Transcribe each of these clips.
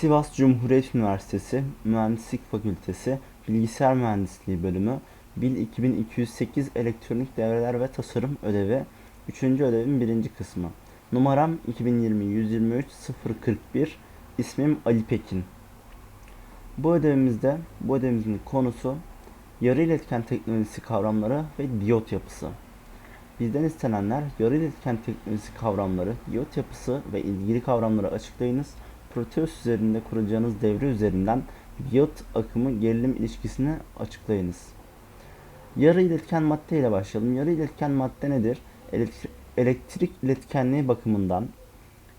Sivas Cumhuriyet Üniversitesi Mühendislik Fakültesi Bilgisayar Mühendisliği Bölümü Bil 2208 Elektronik Devreler ve Tasarım Ödevi 3. ödevin 1. kısmı. Numaram 2020 123 041 İsmim Ali Pekin. Bu ödevimizde bu ödevimizin konusu yarı iletken teknolojisi kavramları ve diyot yapısı. Bizden istenenler yarı iletken teknolojisi kavramları, diyot yapısı ve ilgili kavramları açıklayınız. Proteus üzerinde kuracağınız devre üzerinden diyot akımı gerilim ilişkisini açıklayınız. Yarı iletken madde ile başlayalım. Yarı iletken madde nedir? Elektri- elektrik iletkenliği bakımından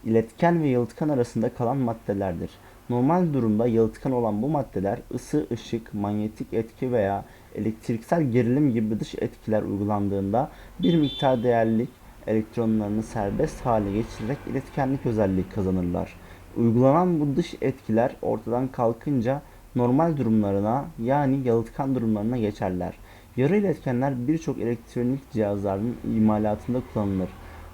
iletken ve yalıtkan arasında kalan maddelerdir. Normal durumda yalıtkan olan bu maddeler ısı, ışık, manyetik etki veya elektriksel gerilim gibi dış etkiler uygulandığında bir miktar değerlik elektronlarını serbest hale geçirerek iletkenlik özelliği kazanırlar. Uygulanan bu dış etkiler ortadan kalkınca normal durumlarına yani yalıtkan durumlarına geçerler. Yarı iletkenler birçok elektronik cihazların imalatında kullanılır.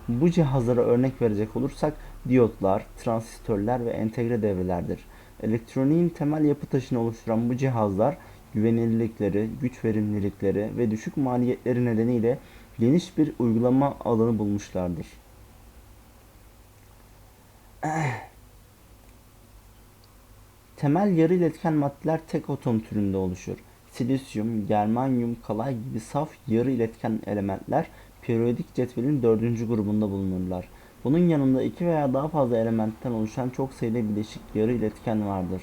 Bu cihazlara örnek verecek olursak diyotlar, transistörler ve entegre devrelerdir. Elektroniğin temel yapı taşını oluşturan bu cihazlar güvenilirlikleri, güç verimlilikleri ve düşük maliyetleri nedeniyle geniş bir uygulama alanı bulmuşlardır. Temel yarı iletken maddeler tek atom türünde oluşur. Silisyum, germanyum, kalay gibi saf yarı iletken elementler periyodik cetvelin dördüncü grubunda bulunurlar. Bunun yanında iki veya daha fazla elementten oluşan çok sayıda bileşik yarı iletken vardır.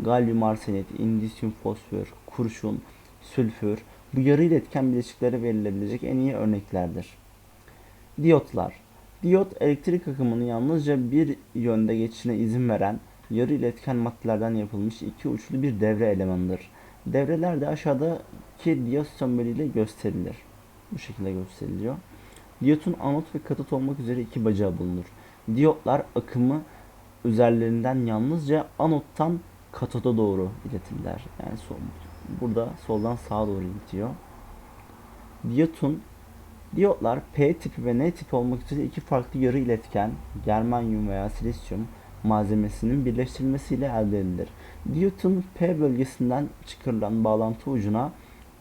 Galyum arsenit, indisyum fosfor, kurşun, sülfür bu yarı iletken bileşiklere verilebilecek en iyi örneklerdir. Diyotlar Diyot elektrik akımını yalnızca bir yönde geçişine izin veren yarı iletken maddelerden yapılmış iki uçlu bir devre elemanıdır. Devreler de aşağıdaki diyot semboliyle gösterilir. Bu şekilde gösteriliyor. Diyotun anot ve katot olmak üzere iki bacağı bulunur. Diyotlar akımı üzerlerinden yalnızca anottan katoda doğru iletirler. Yani sol, burada soldan sağa doğru iletiyor. Diyotun Diyotlar P tipi ve N tipi olmak üzere iki farklı yarı iletken, germanyum veya silisyum malzemesinin birleştirilmesiyle elde edilir. Diyotun P bölgesinden çıkarılan bağlantı ucuna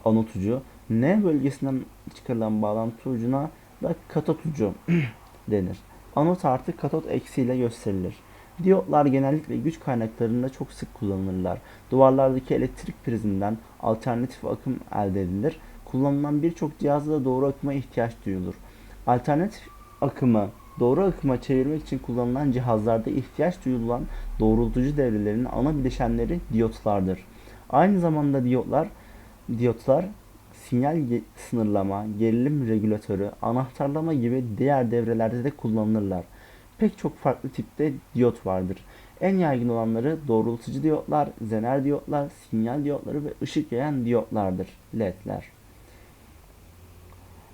anot ucu, N bölgesinden çıkarılan bağlantı ucuna da katot ucu denir. Anot artı katot eksiyle gösterilir. Diyotlar genellikle güç kaynaklarında çok sık kullanılırlar. Duvarlardaki elektrik prizinden alternatif akım elde edilir. Kullanılan birçok cihazda da doğru akıma ihtiyaç duyulur. Alternatif akımı doğru akıma çevirmek için kullanılan cihazlarda ihtiyaç duyulan doğrultucu devrelerin ana bileşenleri diyotlardır. Aynı zamanda diyotlar diyotlar sinyal ge- sınırlama, gerilim regülatörü, anahtarlama gibi diğer devrelerde de kullanılırlar. Pek çok farklı tipte diyot vardır. En yaygın olanları doğrultucu diyotlar, zener diyotlar, sinyal diyotları ve ışık yayan diyotlardır. LED'ler.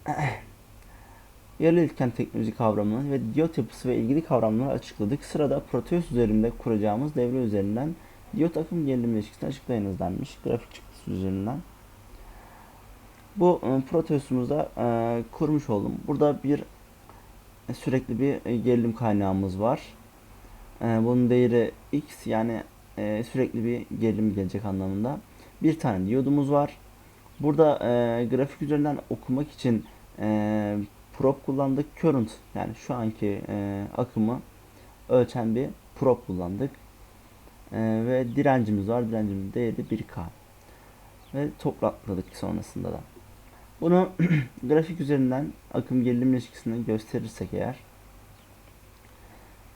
Yarı iletken teknoloji kavramını ve diyot yapısı ve ilgili kavramları açıkladık. Sırada Proteus üzerinde kuracağımız devre üzerinden diyot akım gerilim ilişkisini açıklayınız denmiş. Grafik çıktısı üzerinden. Bu e, Proteus'umuzda e, kurmuş oldum. Burada bir e, sürekli bir e, gerilim kaynağımız var. E, bunun değeri x yani e, sürekli bir gerilim gelecek anlamında. Bir tane diyodumuz var. Burada e, grafik üzerinden okumak için e, probe kullandık. Current yani şu anki e, akımı ölçen bir probe kullandık. E, ve direncimiz var. Direncimizin değeri 1K. Ve toprakladık sonrasında da. Bunu grafik üzerinden akım gerilim ilişkisini gösterirsek eğer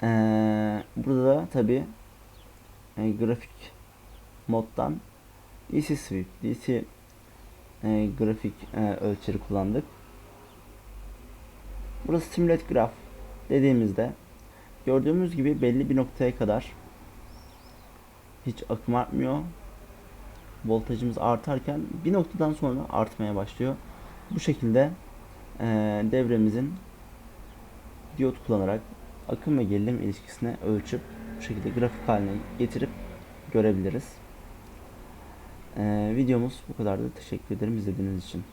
ee, burada da tabi e, grafik moddan DC sweep, DC e, grafik e, ölçeri kullandık. Burası simulate graph dediğimizde gördüğümüz gibi belli bir noktaya kadar hiç akım artmıyor. Voltajımız artarken bir noktadan sonra artmaya başlıyor. Bu şekilde e, devremizin diyot kullanarak akım ve gerilim ilişkisine ölçüp bu şekilde grafik haline getirip görebiliriz. E, videomuz bu kadardı. Teşekkür ederim izlediğiniz için.